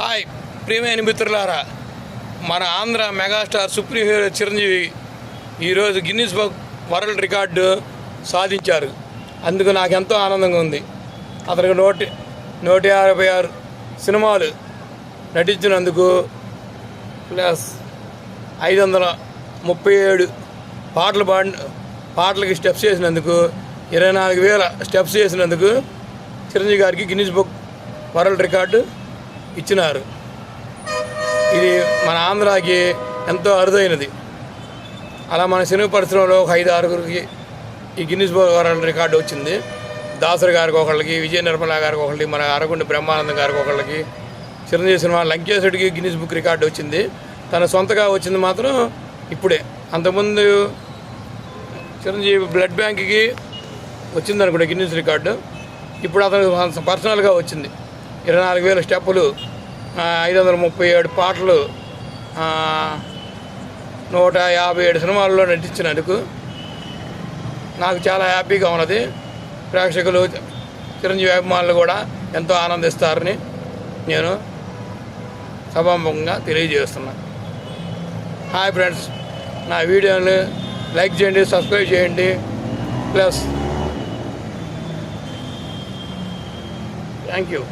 Hi. ప్రియమైన మిత్రులారా మన Andhra megastar supreme hero Chiranjeevi ఈరోజు గిన్నిస్ బుక్ వరల్డ్ రికార్డు సాధించారు. అందుకు నాకు ఎంతో ఆనందంగా ఉంది. అతనికి నూట నూట యాభై ఆరు సినిమాలు నటించినందుకు ప్లస్ ఐదు వందల ముప్పై ఏడు పాటలు పాడి పాటలకి స్టెప్స్ చేసినందుకు ఇరవై నాలుగు వేల స్టెప్స్ చేసినందుకు చిరంజీవి గారికి గిన్నిస్ బుక్ వరల్డ్ రికార్డు ఇచ్చినారు. ఇది మన ఆంధ్రాకి ఎంతో అరుదైనది. అలా మన సినిమా పరిశ్రమలో ఒక ఐదు ఆరుగురికి ఈ గిన్నిస్ బుక్ వరల్డ్ రికార్డు వచ్చింది. దాసరి గారికి ఒకళ్ళకి విజయ నిర్మల గారికి ఒకళ్ళకి మన అరగుండి బ్రహ్మానందం గారికి ఒకళ్ళకి చిరంజీవి సినిమా లంకేశుడికి గిన్నిస్ బుక్ రికార్డు వచ్చింది. తన సొంతగా వచ్చింది మాత్రం ఇప్పుడే. అంతకుముందు చిరంజీవి బ్లడ్ బ్యాంక్కి వచ్చింది అనుకుంటా గిన్నిస్ రికార్డు. ఇప్పుడు అతను పర్సనల్గా వచ్చింది. ఇరవై నాలుగు వేల స్టెప్పులు ఐదు వందల ముప్పై ఏడు పాటలు నూట యాభై ఏడు సినిమాల్లో నటించినందుకు నాకు చాలా హ్యాపీగా ఉన్నది. ప్రేక్షకులు చిరంజీవి అభిమానులు కూడా ఎంతో ఆనందిస్తారని నేను సభాముఖంగా తెలియజేస్తున్నాను హాయ్ ఫ్రెండ్స్ నా వీడియోని లైక్ చేయండి సబ్స్క్రైబ్ చేయండి. Plus thank you.